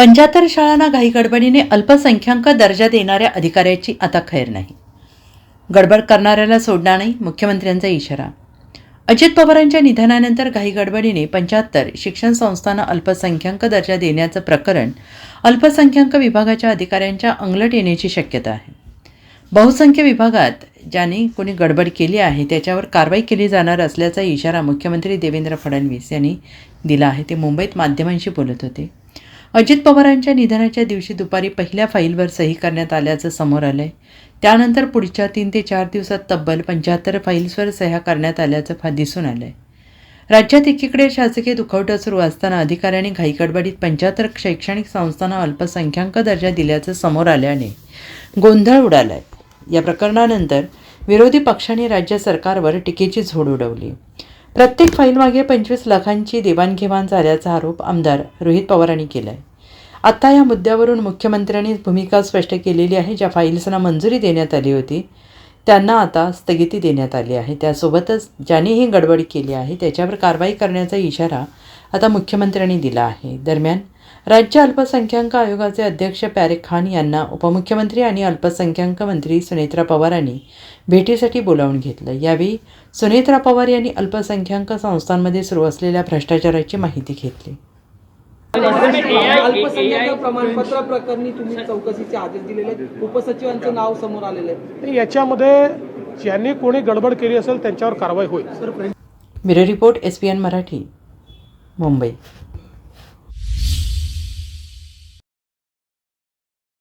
पंच्याहत्तर शाळांना घाई गडबडीने अल्पसंख्याक दर्जा देणाऱ्या अधिकाऱ्याची आता खैर नाही. गडबड करणाऱ्याला सोडणार नाही मुख्यमंत्र्यांचा इशारा. अजित पवारांच्या निधनानंतर घाई गडबडीने पंच्याहत्तर शिक्षण संस्थांना अल्पसंख्याक दर्जा देण्याचं प्रकरण अल्पसंख्याक विभागाच्या अधिकाऱ्यांच्या अंगलट येण्याची शक्यता आहे. बहुसंख्य विभागात ज्याने कोणी गडबड केली आहे त्याच्यावर कारवाई केली जाणार असल्याचा इशारा मुख्यमंत्री देवेंद्र फडणवीस यांनी दिला आहे. ते मुंबईत माध्यमांशी बोलत होते. अजित पवारांच्या निधनाच्या दिवशी दुपारी पहिल्या फाईलवर सही करण्यात आल्याचं समोर आलंय. त्यानंतर पुढच्या तीन ते चार दिवसात तब्बल पंच्याहत्तर फाईल्सवर सह्या करण्यात आल्याचं फा दिसून आलंय. राज्यात एकीकडे शासकीय दुखवटा सुरू असताना अधिकाऱ्यांनी घाईगडबडीत पंच्याहत्तर शैक्षणिक संस्थांना अल्पसंख्याक दर्जा दिल्याचं समोर आल्याने गोंधळ उडालाय. या प्रकरणानंतर विरोधी पक्षांनी राज्य सरकारवर टीकेची झोड उडवली. प्रत्येक फाईलमागे पंचवीस लाखांची देवाणघेवाण झाल्याचा आरोप आमदार रोहित पवारांनी केला आहे आत्ता या मुद्द्यावरून मुख्यमंत्र्यांनी भूमिका स्पष्ट केलेली आहे ज्या फाईल्सना मंजुरी देण्यात आली होती त्यांना आता स्थगिती देण्यात आली आहे. त्यासोबतच ज्याने ही गडबड केली आहे त्याच्यावर कारवाई करण्याचा इशारा आता मुख्यमंत्र्यांनी दिला आहे. दरम्यान राज्य अल्पसंख्याक आयोगाचे अध्यक्ष पॅरेक खान यांना उपमुख्यमंत्री आणि अल्पसंख्याक मंत्री सुनेत्रा पवारांनी भेटीसाठी बोलावून घेतलं. यावेळी सुनेत्रा पवार यांनी अल्पसंख्याक संस्थांमध्ये सुरू असलेल्या भ्रष्टाचाराची माहिती घेतली. अल्पसंख्याक प्रमाणपत्र प्रकरणी तुम्ही चौकशीचे आदेश दिलेले आहेत. उपसचिवांचं नाव समोर आलेलं आहे. नाही, याच्यामध्ये ज्यांनी कोणी गडबड केली असेल त्यांच्यावर कारवाई होईल. Bureau report S P N Marathi Mumbai.